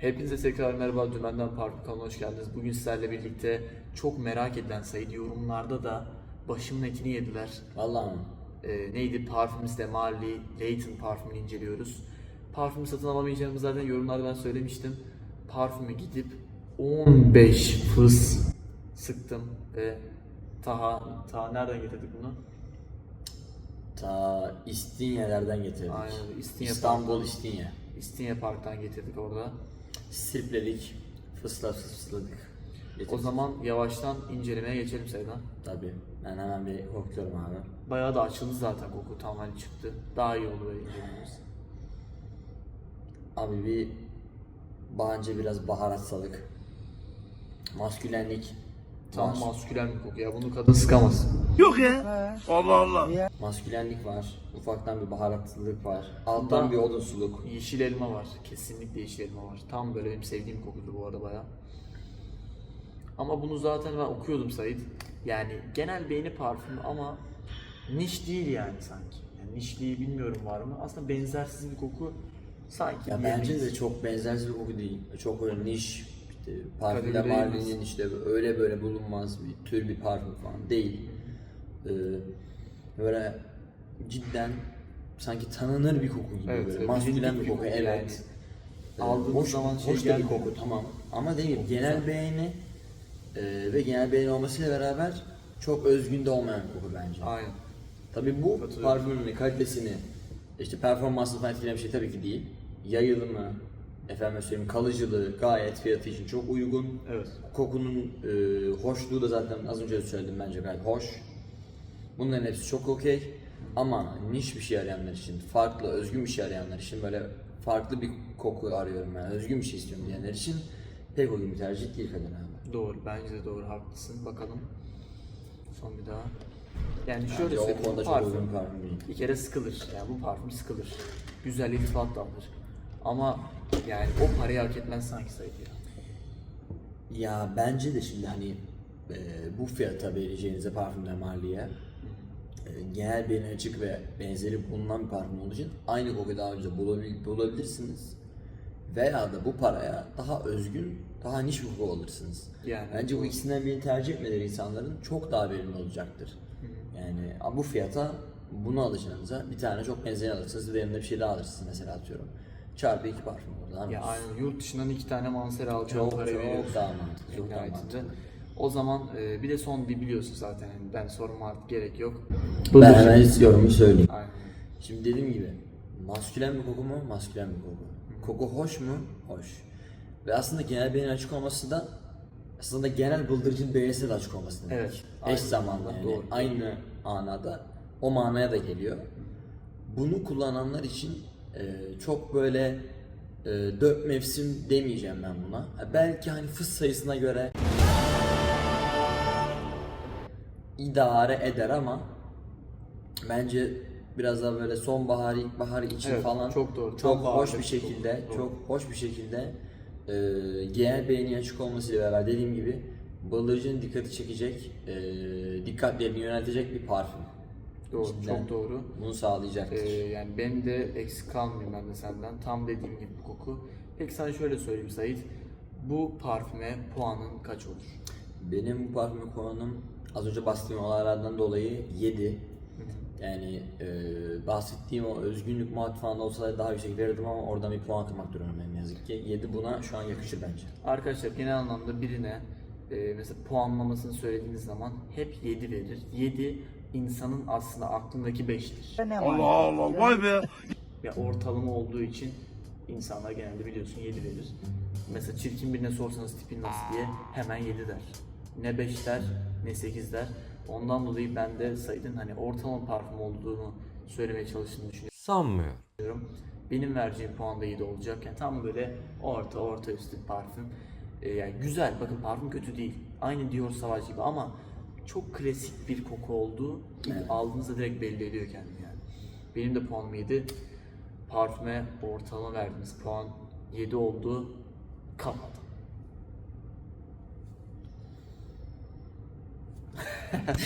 Hepinize tekrar merhaba Dümenden Parfüm kanalına hoş geldiniz. Bugün sizlerle birlikte çok merak edilen sayıda yorumlarda da başımın etini yediler. Vallahi mi? Ee, neydi? Parfümümüzde Marley Layton parfümünü inceliyoruz. Parfümü satın alamayacağımı zaten yorumlarda ben söylemiştim. Parfümü gidip 15 fıs sıktım ve Taha, Taha nereden getirdik bunu? Ta İstinye'lerden getirdik. Aynen, İstinye İstanbul Park'tan. İstinye. İstinye Park'tan getirdik orada. Sirpledik, fısla fısladık. Getirdik. O zaman yavaştan incelemeye geçelim Seydan. Tabii. Ben hemen bir kokluyorum abi. Bayağı da açıldı zaten koku tamamen çıktı. Daha iyi oldu böyle incelememiz. Abi bir bence biraz baharat salık. Maskülenlik. Tam maskülen bir koku ya. Bunu kadın sıkamaz. Maskülenlik var. Ufaktan bir baharatlılık var. Alttan bir odunsuluk. Yeşil elma var. Kesinlikle yeşil elma var. Tam böyle benim sevdiğim kokuydu bu arada bayağı. Ama bunu zaten ben okuyordum Sait. Yani genel beğeni parfümü ama niş değil yani sanki. Yani nişliği bilmiyorum var mı? Aslında benzersiz bir koku sanki. Ya diyemeyiz. bence de çok benzersiz bir koku değil. Çok öyle niş, işte parfümde Marlin'in işte öyle böyle bulunmaz bir tür bir parfüm falan değil. Ee, böyle cidden sanki tanınır bir koku gibi Evet, böyle. evet, Maskülen bir koku, evet. Ee, Aldığımız hoş, zaman şey hoş da bir gelmiyor. koku tamam. Ama değil mi? Genel güzel. beğeni e, ve genel beğeni olmasıyla beraber çok özgün de olmayan bir koku bence. Aynen. Tabii bu parfümün kalitesini, işte performansını falan etkileyen bir şey tabii ki değil. Yayılımı, efendim söyleyeyim kalıcılığı gayet fiyatı için çok uygun. Evet. Kokunun e, hoşluğu da zaten az önce de söyledim bence gayet hoş. Bunların hepsi çok okey. Ama niş bir şey arayanlar için, farklı, özgün bir şey arayanlar için böyle farklı bir koku arıyorum ben, özgün bir şey istiyorum diyenler için pek uygun bir tercih değil kadın abi. Doğru. Bence de doğru. Haklısın. Bakalım. Son bir daha. Yani şöyle o söyleyeyim. konuda bu parfüm parfüm bir kere sıkılır. Yani bu parfüm sıkılır. Güzel iltifat da alır. Ama yani o parayı hak etmez sanki saydı ya. Ya bence de şimdi hani e, bu fiyata vereceğinize parfümden Marley'e e, genel bir açık ve benzeri bulunan bir parfüm olduğu için aynı kokuyu daha önce bulabil- bulabilirsiniz. Veya da bu paraya daha özgün, daha niş bir koku alırsınız. Yani. Bence bu ikisinden birini tercih etmeleri insanların çok daha verimli olacaktır. Yani a, bu fiyata bunu alacağınıza bir tane çok benzerini alırsınız ve yanında bir şey daha alırsınız mesela atıyorum. Çarpı iki parfüm orada. Ya aynen yurt dışından iki tane mansera alacağım Çok, çok veriyorsun. daha mantıklı, çok daha mantıklı. O zaman e, bir de son bir biliyorsun zaten yani ben sorma artık gerek yok. Ben hemen yorumu söyleyeyim. Aynen. Şimdi dediğim gibi maskülen bir koku mu? Maskülen bir koku. Koku hoş mu? Hoş. Ve aslında genel beğeni açık olması da aslında genel bıldırcın beğenisine de açık olması demek. Evet, Eş zamanlı zamanda, yani. doğru. Aynı anada o manaya da geliyor. Bunu kullananlar için e, çok böyle e, dört mevsim demeyeceğim ben buna. Belki hani fıs sayısına göre idare eder ama bence biraz daha böyle sonbahar, ilkbahar için Evet, falan çok doğru. Çok Tam hoş bir çok şekilde, doğru. çok hoş bir şekilde e, genel beğeni açık olmasıyla beraber dediğim gibi balıcının dikkati çekecek, e, dikkatlerini yöneltecek bir parfüm. Doğru, Cidden çok doğru. Bunu sağlayacaktır. Ee, yani benim de eksik kalmayayım ben de senden. Tam dediğim gibi bir koku. Peki sana şöyle söyleyeyim Sait. Bu parfüme puanın kaç olur? Benim bu parfüme puanım az önce bahsettiğim olaylardan dolayı 7. Yani e, bahsettiğim o özgünlük muhabbet falan da olsa daha yüksek verirdim ama oradan bir puan kırmak durumundayım ne yazık ki. 7 buna şu an yakışır bence. Arkadaşlar genel anlamda birine e, mesela puanlamasını söylediğiniz zaman hep 7 verir. 7 insanın aslında aklındaki 5'tir. Allah Allah vay be. Ya ortalama olduğu için insanlar genelde biliyorsun 7 verir. Mesela çirkin birine sorsanız tipin nasıl diye hemen 7 der. Ne 5 der ne 8 der. Ondan dolayı ben de Said'in hani ortalama parfüm olduğunu söylemeye çalıştığını düşünüyorum. Sanmıyorum. Benim vereceğim puan da 7 olacak. Yani tam böyle orta orta üstü bir parfüm. Ee, yani güzel. Bakın parfüm kötü değil. Aynı Dior Sauvage gibi ama çok klasik bir koku ilk Evet. aldığınızda direkt belli ediyor kendini yani. Benim de puanım 7. Parfüme ortalama verdiğimiz puan 7 oldu. Kapat.